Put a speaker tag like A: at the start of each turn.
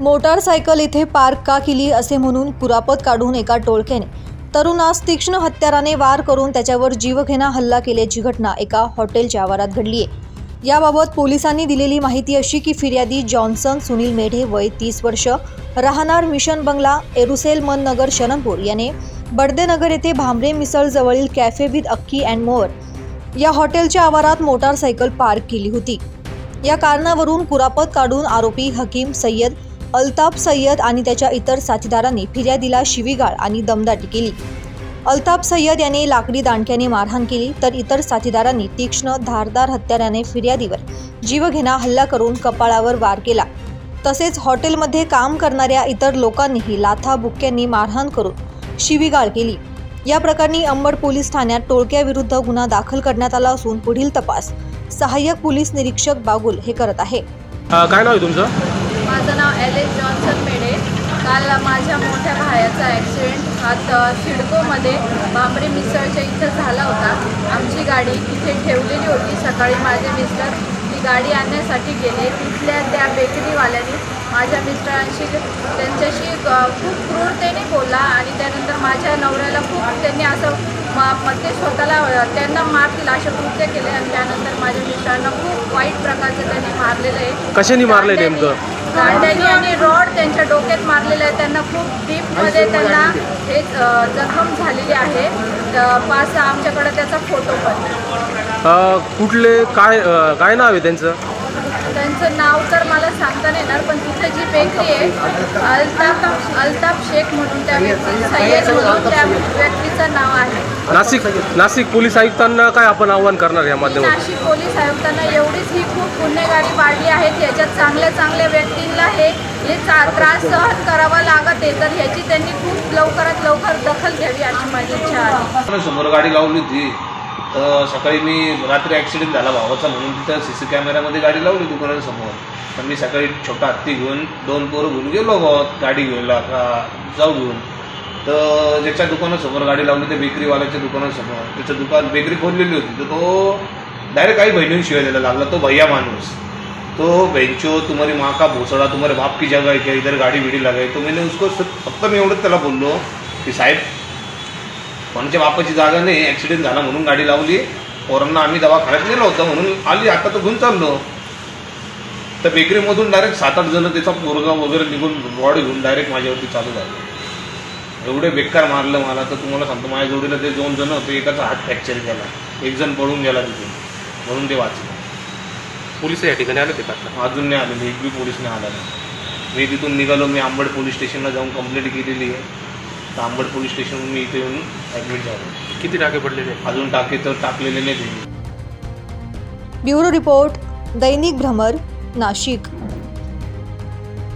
A: Motorcycle इथे park का केली असे म्हणून कुरापत काढून एका टोळक्याने. तरुणास तीक्ष्ण हत्याराने वार करून त्याच्यावर जीवघेणा हल्ला केल्याची घटना एका हॉटेलच्या आवारात घडली आहे याबाबत पोलिसांनी दिलेली माहिती अशी की फिर्यादी जॉन्सन सुनील मेढे वय तीस वर्ष राहणार मिशन बंगला एरुसेल मन नगर शरणपूर याने बडदेनगर येथे Bhambare मिसळजवळील cafe with Akki and more या हॉटेलच्या आवारात मोटारसायकल पार्क केली होती. या कारणावरून कुरापत काढून आरोपी हकीम सय्यद अल्ताफ सय्यद आणि त्याच्या इतर साथीदारांनी फिर्यादीला शिवीगाळ आणि दमदाटी केली. अल्ताफ सय्यद याने लाकडी दांडक्याने मारहाण केली तर इतर साथीदारांनी तीक्ष्ण धारदार हत्याराने फिर्यादीवर जीवघेणा हल्ला करून कपाळावर वार केला. तसेच हॉटेलमध्ये काम करणाऱ्या इतर लोकांनीही लाथा बुक्क्यांनी मारहाण करून शिवीगाळ केली. या प्रकरणी अंबड पोलीस ठाण्यात टोळक्याविरुद्ध गुन्हा दाखल करण्यात आला असून पुढील तपास सहाय्यक पोलीस निरीक्षक बागुल हे करत आहे.
B: काय नाव आहे तुमचं?
C: माझं नाव एलेन जॉन्सन मेडे काल माझ्या मोठ्या भायाचा ॲक्सिडेंट हा त- सिडकोमध्ये बांबरे मिसळच्या इथं झाला होता. आमची गाडी तिथे ठेवलेली होती. सकाळी माझे मिस्टर ती गाडी आणण्यासाठी गेले. तिथल्या त्या बेकरीवाल्याने माझ्या मिस्टरांशी त्यांच्याशी खूप क्रूरतेने बोलला आणि त्यानंतर माझ्या नवऱ्याला खूप त्यांनी असं म- म- ते स्वतःला त्यांना मारतील असे कृत्य केले आणि त्यानंतर माझ्या मिस्टरांना खूप वाईट प्रकारचं त्यांनी मारलेलं आहे.
B: कशाने
C: दांड्याने-
B: नेमकं?
C: दांड्याने आणि रॉड त्यांच्या डोक्यात मारलेले आहे त्यांना खूप डीपमध्ये त्यांना हे जखम झालेली आहे. पास आमच्याकडे त्याचा फोटो पण.
B: कुठले काय काय नाव आहे त्यांचं?
C: त्यांचं नाव तर मला सांगता नाही येणार पण तिथे जी बेकरी आहे अल्ताफ अल्ताफ शेख म्हणून त्या व्यक्ती सय्यद म्हणून त्या व्यक्तीचं नाव आहे.
B: नाशिक नाशिक पोलीस आयुक्तांना काय आपण आव्हान करणार या
C: मी
B: माध्यमातून?
C: नाशिक पोलीस आयुक्तांना एवढीच ही खूप गुन्हेगारी वाढली आहे याच्यात चांगल्या चांगल्या व्यक्तींना हे हे चा त्रास सहन करावा लागत. आहे तर ह्याची त्यांनी खूप लवकरात लवकर दखल घ्यावी अशी माझी इच्छा आहे.
D: समोर गाडी लावली होती. तर सकाळी मी रात्री ॲक्सिडेंट झाला भावाचा म्हणून तिथं सी सी कॅमेऱ्यामध्ये गाडी लावली दुकानासमोर पण मी सकाळी छोटा हत्ती घेऊन दोन पोरं घेऊन गेलो गावात गाडी घेऊन ला- का- जाऊ घेऊन. तर ज्याच्या दुकानासमोर गाडी लावली ते बेकरीवाल्याच्या दुकानासमोर. त्याचं दुकान बेकरी खोललेली होती. तर तो डायरेक्ट काही बहिणीने शिवाय द्यायला लागला. तो भैया माणूस. तो बेंचो तुम्हारी माँ का भोसड़ा तुम्हारे बाप की जगह है क्या? इधर गाड़ी बिड़ी लगाई. तो मैंने उसको फक्त मी एवढंच त्याला बोललो की साहेब कोणाच्या बापाची जागा नाही ॲक्सिडेंट झाला म्हणून गाडी लावली. पोरांना आम्ही दवाखान्यात नेलो होतं म्हणून आली. आता तर घेऊन चाललो. तर बेकरीमधून डायरेक्ट सात आठ जण त्याचा पोरगा वगैरे निघून रॉड घेऊन डायरेक्ट माझ्यावरती चालू झालं. एवढे बेकार मारलं मला तर तुम्हाला सांगतो माझ्या जोडीला ते दोन जण होते एकाचा हात फ्रॅक्चर झाला. एक जण पळून गेला तिथून म्हणून ते वाचलं.
B: पोलीस या ठिकाणी आले ते का?
D: अजून नाही आलेले एक बी पोलीस नाही आला. नाही मी तिथून निघालो मी आंबड पोलीस स्टेशनला जाऊन कंप्लेंट केलेली आहे. तर आंबड पोलीस स्टेशनहून मी इथे येऊन ॲडमिट झालो.
B: किती टाके पडलेले?
D: अजून टाके तर टाकलेले नाही
A: ब्युरो रिपोर्ट दैनिक भ्रमर नाशिक.